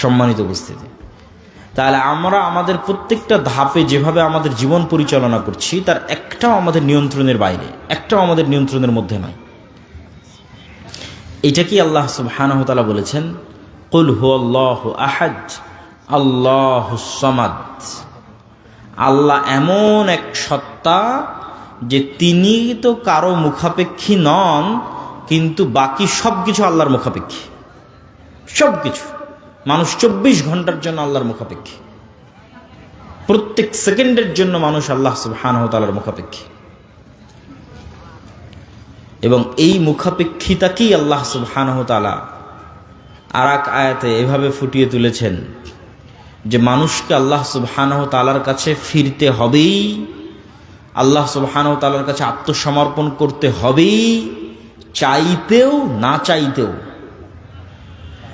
সম্মানিত উপস্থিতি। তাহলে আমরা আমাদের প্রত্যেকটা ধাপে যেভাবে আমাদের জীবন পরিচালনা করছি, তার একটাও আমাদের নিয়ন্ত্রণের বাইরে, একটাও আমাদের নিয়ন্ত্রণের মধ্যে নয় এটা কি আল্লাহ সুবহানাহু ওয়া তাআলা বলেছেন? কুল হুয়াল্লাহু আহাদ, আল্লাহু সামাদ। আল্লাহ এমন এক সত্তা যে তিনি তো কারও মুখাপেক্ষী নন, কিন্তু বাকি সব কিছু আল্লাহর মুখাপেক্ষী। সব কিছু মানুষ চব্বিশ ঘণ্টার জন্য আল্লাহর মুখাপেক্ষী। প্রত্যেক সেকেন্ডের জন্য মানুষ আল্লাহ সুবহানাহু ওয়া তাআলার মুখাপেক্ষী। এবং এই মুখাপেক্ষিতাকেই আল্লাহ সুবহানাহু ওয়া তাআলা আর এক আয়াতে এভাবে ফুটিয়ে তুলেছেন যে মানুষকে আল্লাহ সুবহানাহু ওয়া তাআলার কাছে ফিরতে হবেই, আল্লাহ সুবহানাহু ওয়া তাআলার কাছে আত্মসমর্পণ করতে হবেই, চাইতেও না চাইতেও।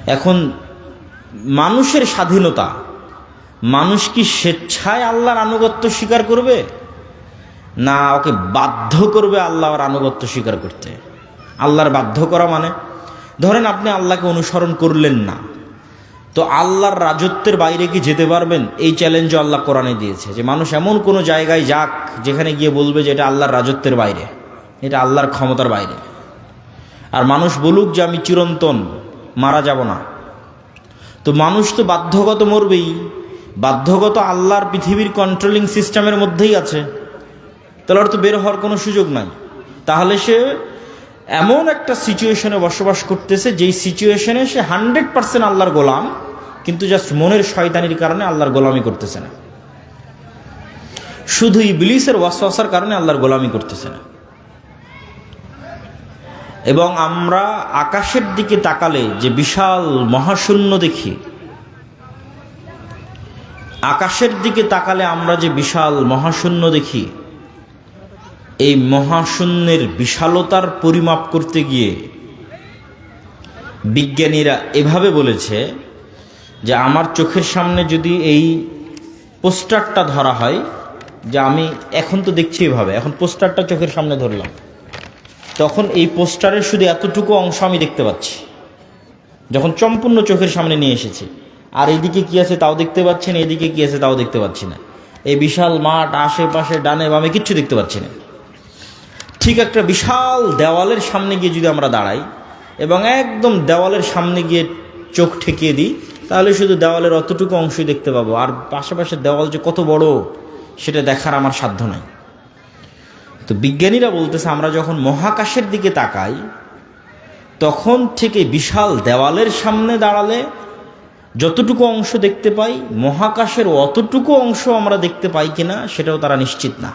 এখন মানুষের স্বাধীনতা, মানুষ কি স্বেচ্ছায় আল্লাহর আনুগত্য স্বীকার করবে? না, ওকে বাধ্য করবে আল্লাহর আনুগত্য স্বীকার করতে। আল্লাহর বাধ্য করা মানে ধরেন আপনি আল্লাহকে অনুসরণ করলেন না, তো আল্লাহর রাজত্বের বাইরে কি যেতে পারবেন? এই চ্যালেঞ্জও আল্লাহ কোরআনে দিয়েছে যে মানুষ এমন কোনো জায়গায় যাক, যেখানে গিয়ে বলবে যে এটা আল্লাহর রাজত্বের বাইরে, এটা আল্লাহর ক্ষমতার বাইরে। আর মানুষ বলুক যে আমি চিরন্তন, মারা যাব না। তো মানুষ তো বাধ্যগত মরবেই। বাধ্যগত আল্লাহর পৃথিবীর কন্ট্রোলিং সিস্টেমের মধ্যেই আছে। তাহলে তো বের হওয়ার কোনো সুযোগ নাই। তাহলে সে এমন একটা সিচুয়েশনে বসবাস করতেছে, যেই সিচুয়েশনে সে হান্ড্রেড পার্সেন্ট আল্লাহর গোলাম, কিন্তু জাস্ট মনের শয়তানির কারণে আল্লাহর গোলামি করতেছে না। শুধু ইবলিসের ওয়াসওয়াসার কারণে আল্লাহর গোলামি করতেছে না। এবং আমরা আকাশের দিকে তাকালে যে বিশাল মহাশূন্য দেখি, আকাশের দিকে তাকালে আমরা যে বিশাল মহাশূন্য দেখি, এই মহাশূন্যের বিশালতার পরিমাপ করতে গিয়ে বিজ্ঞানীরা এভাবে বলেছে যে আমার চোখের সামনে যদি এই পোস্টারটা ধরা হয়, যে আমি এখন তো দেখছি এভাবে, এখন পোস্টারটা চোখের সামনে ধরলাম। তখন এই পোস্টারের শুধু এতটুকু অংশ আমি দেখতে পাচ্ছি। যখন সম্পূর্ণ চোখের সামনে নিয়ে এসেছি। আর এদিকে কি আছে তাও দেখতে পাচ্ছি না, এদিকে কি আছে তাও দেখতে পাচ্ছি না। এই বিশাল মাঠ, আশেপাশে ডানে বামে কিচ্ছু দেখতে পাচ্ছি না। ঠিক একটা বিশাল দেওয়ালের সামনে গিয়ে যদি আমরা দাঁড়াই এবং একদম দেওয়ালের সামনে গিয়ে চোখ ঠেকিয়ে দিই, তাহলে শুধু দেওয়ালের অতটুকু অংশই দেখতে পাবো। আর পাশাপাশি দেওয়াল যে কত বড়, সেটা দেখার আমার সাধ্য নাই। তো বিজ্ঞানীরা বলতেছে, আমরা যখন মহাকাশের দিকে তাকাই, তখন থেকে বিশাল দেওয়ালের সামনে দাঁড়ালে যতটুকু অংশ দেখতে পাই, মহাকাশের অতটুকু অংশ আমরা দেখতে পাই কিনা, সেটাও তারা নিশ্চিত না।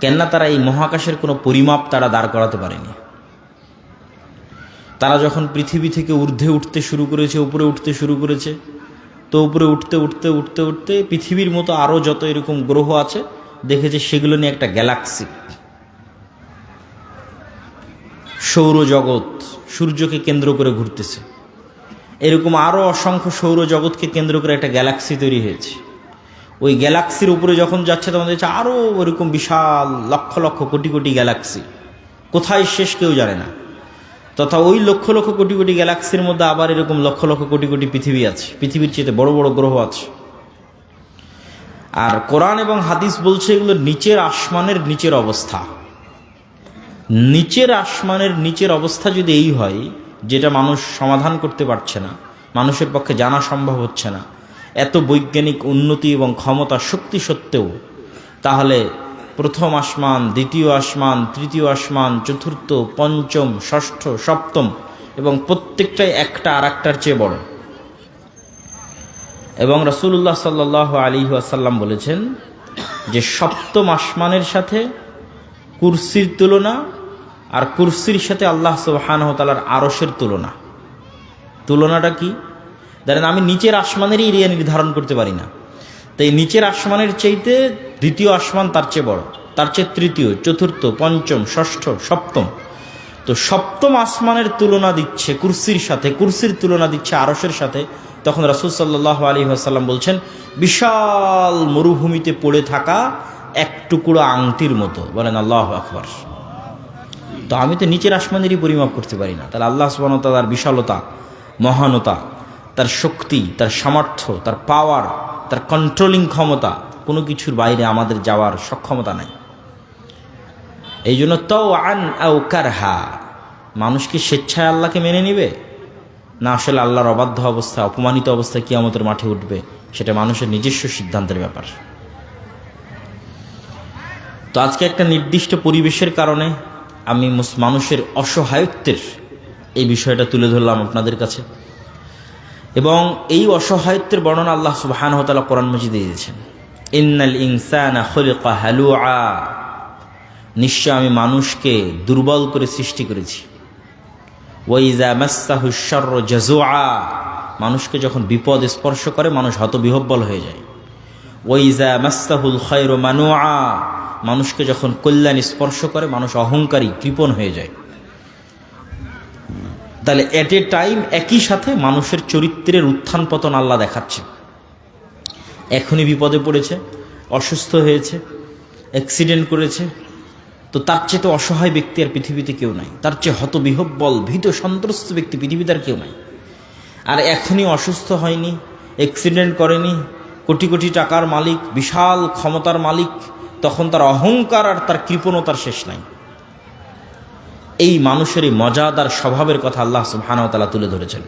কেননা তারা এই মহাকাশের কোনো পরিমাপ তারা দাঁড় করাতে পারেনি। তারা যখন পৃথিবী থেকে ঊর্ধ্বে উঠতে শুরু করেছে, উপরে উঠতে শুরু করেছে, তো উপরে উঠতে উঠতে উঠতে উঠতে পৃথিবীর মতো আরও যত এরকম গ্রহ আছে দেখেছে সেগুলো নিয়ে একটা গ্যালাক্সি সৌরজগৎ সূর্যকে কেন্দ্র করে ঘুরতেছে। এরকম আরও অসংখ্য সৌরজগৎকে কেন্দ্র করে একটা গ্যালাক্সি তৈরি হয়েছে। ওই গ্যালাক্সির উপরে যখন যাচ্ছে, তখন দেখছে আরও ওরকম বিশাল, লক্ষ লক্ষ, কোটি কোটি গ্যালাক্সি কোথায় শেষ কেউ জানে না। তথা ওই লক্ষ লক্ষ, কোটি কোটি গ্যালাক্সির মধ্যে আবার এরকম লক্ষ লক্ষ, কোটি কোটি পৃথিবী আছে। পৃথিবীর চেয়ে বড় বড় গ্রহ আছে। আর কোরআন এবং হাদিস বলছে এগুলো নিচের আসমানের নিচের অবস্থা। নিচের আসমানের নিচের অবস্থা যদি এই হয়, যেটা মানুষ সমাধান করতে পারছে না, মানুষের পক্ষে জানা সম্ভব হচ্ছে না, এত বৈজ্ঞানিক উন্নতি এবং ক্ষমতা শক্তি সত্ত্বেও, তাহলে প্রথম আসমান, দ্বিতীয় আসমান, তৃতীয় আসমান, চতুর্থ, পঞ্চম, ষষ্ঠ, সপ্তম এবং প্রত্যেকটাই একটা আর চেয়ে বড়। এবং রসুল্লাহ সাল্লাহ আলী আসাল্লাম বলেছেন যে সপ্তম আসমানের সাথে কুরসির তুলনা আর কুরসির সাথে আল্লাহ সুবাহানহতালার আরসের তুলনা। তুলনাটা কি? ধরেন আমি নিচের আসমানেরই এরিয়া নির্ধারণ করতে পারি না। তাই নিচের আসমানের চাইতে দ্বিতীয় আসমান তার চেয়ে বড়, তার চেয়ে তৃতীয়, চতুর্থ, পঞ্চম, ষষ্ঠ, সপ্তম। তো সপ্তম আসমানের তুলনা দিচ্ছে কুরসির সাথে, কুরসির তুলনা দিচ্ছে আরসের সাথে তখন রাসুল সাল্লাহ আলী আসাল্লাম বলছেন, বিশাল মরুভূমিতে পড়ে থাকা এক টুকরো আংটির মতো। বলেন, আল্লাহ আকবর। তো আমি তো নিচের আসমানেরই পরিমাপ করতে পারি না। তাহলে আল্লাহ সুবান তার বিশালতা, মহানতা, তার শক্তি, তার সামর্থ্য, তার পাওয়ার তার কন্ট্রোলিং ক্ষমতা, কোনো কিছুর বাইরে আমাদের যাওয়ার সক্ষমতা নাই। এই জন্য তও আন আও কারহা, মানুষ কি স্বেচ্ছায় আল্লাহকে মেনে নিবে? না আসলে আল্লাহর অবাধ্য অবস্থা, অপমানিত অবস্থায় কিয়ামতের মাঠে উঠবে, সেটা মানুষের নিজস্ব সিদ্ধান্তের ব্যাপার। তো আজকে একটা নির্দিষ্ট পরিবেশের কারণে আমি মানুষের অসহায়ত্বের এই বিষয়টা তুলে ধরলাম আপনাদের কাছে। এবং এই অসহায়ত্বের বর্ণনা আল্লাহ সুবাহান হতালা কোরআন মজিদে দিয়েছেন। ইন্নাল ইনসানা খলিকা হালুআ। নিশ্চয় আমি মানুষকে দুর্বল করে সৃষ্টি করেছি। মানুষকে যখন বিপদ স্পর্শ করে, মানুষ হতবিহব্বল হয়ে যায়। ওয়াইজা মাস্তাহুল খৈর মানুআ। মানুষকে যখন কল্যাণ স্পর্শ করে, মানুষ অহংকারী, কৃপণ হয়ে যায়। তাহলে এট এ টাইম একই সাথে মানুষের চরিত্রের উত্থান পতন আল্লাহ দেখাচ্ছে। এখনই বিপদে পড়েছে, অসুস্থ হয়েছে অ্যাক্সিডেন্ট করেছে তো তার চেয়ে তো অসহায় ব্যক্তি আর পৃথিবীতে কেউ নাই। তার চেয়ে হতবিহব্বল, ভীত, সন্ত্রস্ত ব্যক্তি পৃথিবীতে আর কেউ নাই। আর এখনই অসুস্থ হয়নি অ্যাক্সিডেন্ট করেনি, কোটি কোটি টাকার মালিক, বিশাল ক্ষমতার মালিক, তখন তার অহংকার আর তার কৃপণতার শেষ নাই। এই মানুষের এই মজাদার স্বভাবের কথা আল্লাহ সুবহানাহু তুলে ধরেছেন।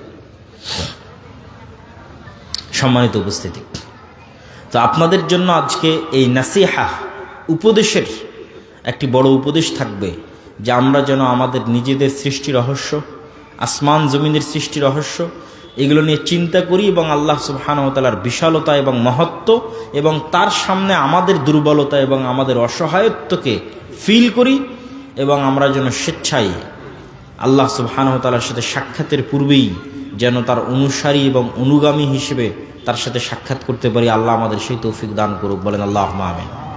সম্মানিত উপস্থিতি। তো আপনাদের জন্য আজকে এই নাসিহা, উপদেশের একটি বড় উপদেশ থাকবে যে আমরা যেন আমাদের নিজেদের সৃষ্টি রহস্য, আসমান জমিনের সৃষ্টি রহস্য, এগুলো নিয়ে চিন্তা করি এবং আল্লাহ সুবহানতালার বিশালতা এবং মহত্ব এবং তার সামনে আমাদের দুর্বলতা এবং আমাদের অসহায়ত্বকে ফিল করি এবং আমরা যেন স্বেচ্ছায় আল্লাহ সুবহানতালার সাথে সাক্ষাতের পূর্বেই যেন তার অনুসারী এবং অনুগামী হিসেবে তার সাথে সাক্ষাৎ করতে পারি। আল্লাহ আমাদের সেই তৌফিক দান করুক। বলেন আল্লাহ আমিন।